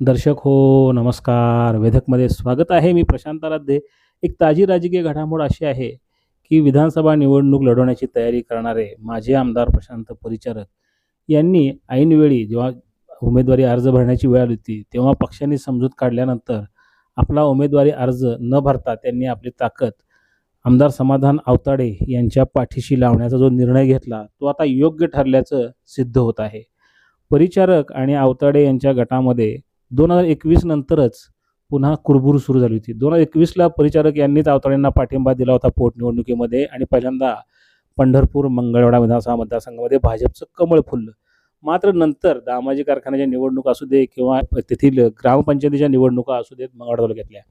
दर्शक हो नमस्कार. वेधकमध्ये स्वागत आहे मी प्रशांत आराध्ये एक ताजी राजकीय घडामोड अशी आहे की विधानसभा निवडणूक लढवण्याची तयारी करणारे माझे आमदार प्रशांत परिचारक यांनी ऐनवेळी जेव्हा उमेदवारी अर्ज भरण्याची वेळ आली होती तेव्हा पक्षांनी समजूत काढल्यानंतर आपला उमेदवारी अर्ज न भरता त्यांनी आपली ताकद आमदार समाधान आवताडे यांच्या पाठीशी लावण्याचा जो निर्णय घेतला तो आता योग्य ठरल्याचं सिद्ध होत आहे. परिचारक आणि आवताडे यांच्या गटामध्ये दोन हजार एकवीस नंतरच पुन्हा कुरबुर सुरू झाली होती. दोन हजार एकवीसला परिचारक यांनीच आवताड्यांना पाठिंबा दिला होता पोटनिवडणुकीमध्ये आणि पहिल्यांदा पंढरपूर मंगळवाडा विधानसभा मतदारसंघामध्ये भाजपचं कमळ फुललं. मात्र नंतर दामाजी कारखान्याच्या निवडणुका असू दे किंवा तेथील ग्रामपंचायतीच्या निवडणुका असू देत मंगळवाडा तालुक्यातल्या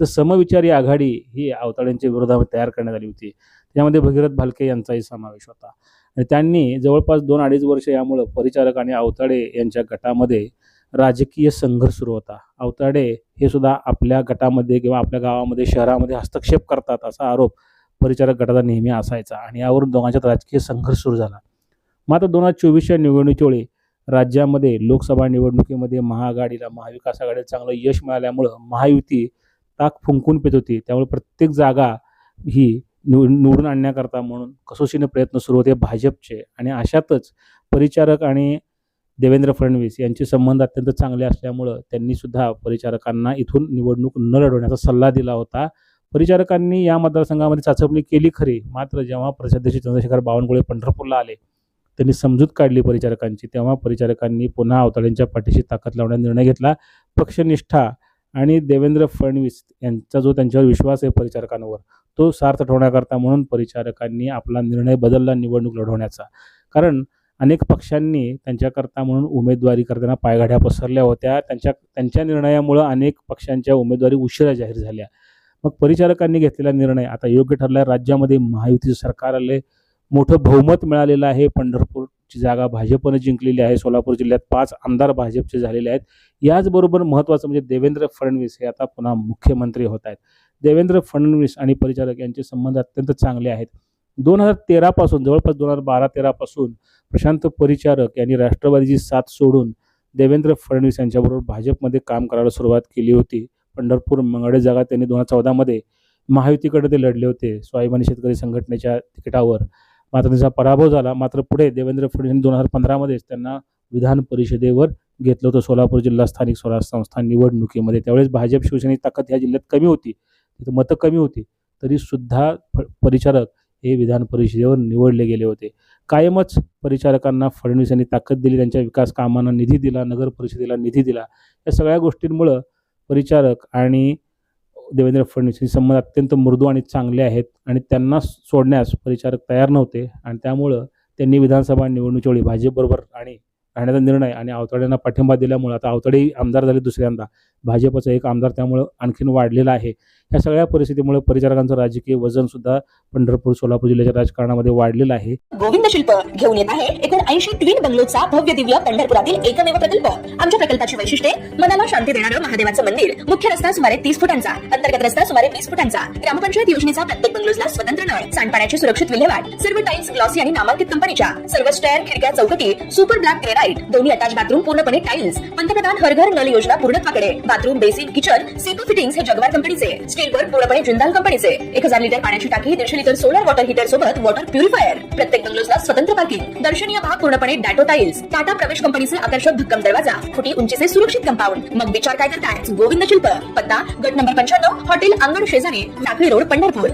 तर समविचारी आघाडी ही आवताळ्यांच्या विरोधामध्ये तयार करण्यात आली होती. त्यामध्ये भगीरथ भालके यांचाही समावेश होता. आणि त्यांनी जवळपास दोन अडीच वर्ष यामुळं परिचारक आणि आवताडे यांच्या गटामध्ये राजकीय संघर्ष सुरू होता. अवताडे हे सुद्धा आपल्या गटामध्ये किंवा आपल्या गावामध्ये शहरामध्ये हस्तक्षेप करतात असा आरोप परिचारक गटाचा नेहमी असायचा आणि यावरून दोघांच्यात राजकीय संघर्ष सुरू झाला. मात्र दोन हजार चोवीसच्या निवडणुकीच्या वेळी राज्यामध्ये लोकसभा निवडणुकीमध्ये महाआघाडीला महाविकास आघाडीला चांगलं यश मिळाल्यामुळं महायुती ताक फुंकून पेत होती. त्यामुळे प्रत्येक जागा ही निव निवडून आणण्याकरता म्हणून कसोशीने प्रयत्न सुरू होते भाजपचे. आणि अशातच परिचारक आणि देवेंद्र फडणवीस यांचे संबंध अत्यंत चांगले असल्यामुळं त्यांनी सुद्धा परिचारकांना इथून निवडणूक न लढवण्याचा सल्ला दिला होता. परिचारकांनी या मतदारसंघामध्ये चाचपणी केली खरी मात्र जेव्हा प्रदेशाध्यक्ष चंद्रशेखर बावनकुळे पंढरपूरला आले त्यांनी समजूत काढली परिचारकांची. तेव्हा परिचारकांनी पुन्हा अवताड्यांच्या पाठीशी ताकद लावण्याचा निर्णय घेतला. पक्षनिष्ठा आणि देवेंद्र फडणवीस यांचा जो त्यांच्यावर विश्वास आहे परिचारकांवर तो सार्थ ठेवण्याकरता म्हणून परिचारकांनी आपला निर्णय बदलला निवडणूक लढवण्याचा. कारण अनेक पक्षांनी त्यांच्याकरता म्हणून उमेदवारी करताना पायघड्या पसरल्या होत्या. त्यांच्या त्यांच्या निर्णयामुळं अनेक पक्षांच्या उमेदवारी उशिरा जाहीर झाल्या. मग परिचारकांनी घेतलेला निर्णय आता योग्य ठरला राज्यामध्ये महायुतीचं सरकार आले मोठं बहुमत मिळालेलं आहे. पंढरपूरची जागा भाजपनं जिंकलेली आहे. सोलापूर जिल्ह्यात पाच आमदार भाजपचे झालेले आहेत. याचबरोबर महत्त्वाचं म्हणजे देवेंद्र फडणवीस हे आता पुन्हा मुख्यमंत्री होत आहेत. देवेंद्र फडणवीस आणि परिचारक यांचे संबंध अत्यंत चांगले आहेत. दोन हजार तेरापासून जवळपास दोन हजार बारा तेरापासून प्रशांत परिचारक यांनी राष्ट्रवादीची साथ सोडून देवेंद्र फडणवीस यांच्याबरोबर भाजपमध्ये काम करायला सुरुवात केली होती. पंढरपूर मंगळे जागा त्यांनी दोन हजार चौदामध्ये महायुतीकडे ते लढले होते. स्वाभिमानी शेतकरी संघटनेच्या तिकिटावर मात्र त्यांचा पराभव झाला. मात्र पुढे देवेंद्र फडणवीस दोन हजार पंधरामध्येच त्यांना विधान परिषदेवर घेतलं होतं. सोलापूर जिल्हा स्थानिक स्वराज्य संस्था निवडणुकीमध्ये. त्यावेळेस भाजप शिवसेनेची ताकद ह्या जिल्ह्यात कमी होती. तिथं मतं कमी होती. तरीसुद्धा सुद्धा परिचारक हे विधान परिषदेवर निवडले गेले होते. कायमच परिचारकांना फडणवीस यांनी ताकद दिली त्यांच्या विकास कामांना निधी दिला नगर परिषदेला निधी दिला. या सगळ्या गोष्टींमुळं परिचारक आणि देवेंद्र फडणवीस यांचे संबंध अत्यंत मृदू आणि चांगले आहेत आणि त्यांना सोडण्यास परिचारक तयार नव्हते आणि त्यामुळं त्यांनी विधानसभा निवडणुकीवेळी भाजपबरोबर आणि राहण्याचा निर्णय आणि आवताड्यांना पाठिंबा दिल्यामुळं आता आवताडे आमदार झाले दुसऱ्यांदा. भाजपचा एक आमदार त्यामुळं आणखीन वाढलेला आहे. या सगळ्या परिस्थितीमुळे परिचारकांचं राजकीय वजन सुद्धा पंढरपूर सोलापूर जिल्ह्याच्या राजकारणामध्ये वाढलेलं आहे. गोविंद शिल्प घेऊन येत आहे एकूण ऐंशी ट्विन बंगलोचा भव्य दिव्य पंढरपुरातील एकमेव प्रकल्प. आमच्या प्रकल्पाची वैशिष्ट्ये मनाला शांती देणारं महादेवाचं मंदिर. मुख्य रस्ता सुमारे तीस फुटांचा अंतर्गत रस्ता सुमारे वीस फुटांचा. ग्रामपंचायत योजनेचा प्रत्येक बंगलोजला स्वतंत्र नळ सांडपाण्याची सुरक्षित विल्हेवाट सर्व टाईल्स ग्लॉसी आणि नामांकित कंपनीच्या सर्व स्टेअर खिडक्या चौकटी सुपर ब्लॅक ग्रेनाईट दोन्ही अटॅच बाथरूम पूर्णपणे टाईल्स पंतप्रधान हर घर नल योजना पूर्णत्वाकडे बाथरूम बेसिन किचन सीटू फिटिंग्स हे जगवार कंपनीचे स्टीलवर पूर्णपणे जिंदाल कंपनीचे. एक हजार लिटर पाण्याची टाकी दीडशे लिटर सोलर वॉटर हीटर सोबत वॉटर प्युरिफायर प्रत्येक बंगलोजला स्वतंत्र पार्किंग दर्शनीय भाग पूर्णपणे डॅटो टाइल्स टाटा प्रवेश कंपनीचे आकर्षक भक्कम दरवाजा. फुटी उंचीचे सुरक्षित कंपाऊंड मग विचार काय करताय? गोविंद शिल्प. पत्ता गट नंबर पंच्याण्णव हॉटेल अंगण शेजारी टाकळी रोड पंढरपूर.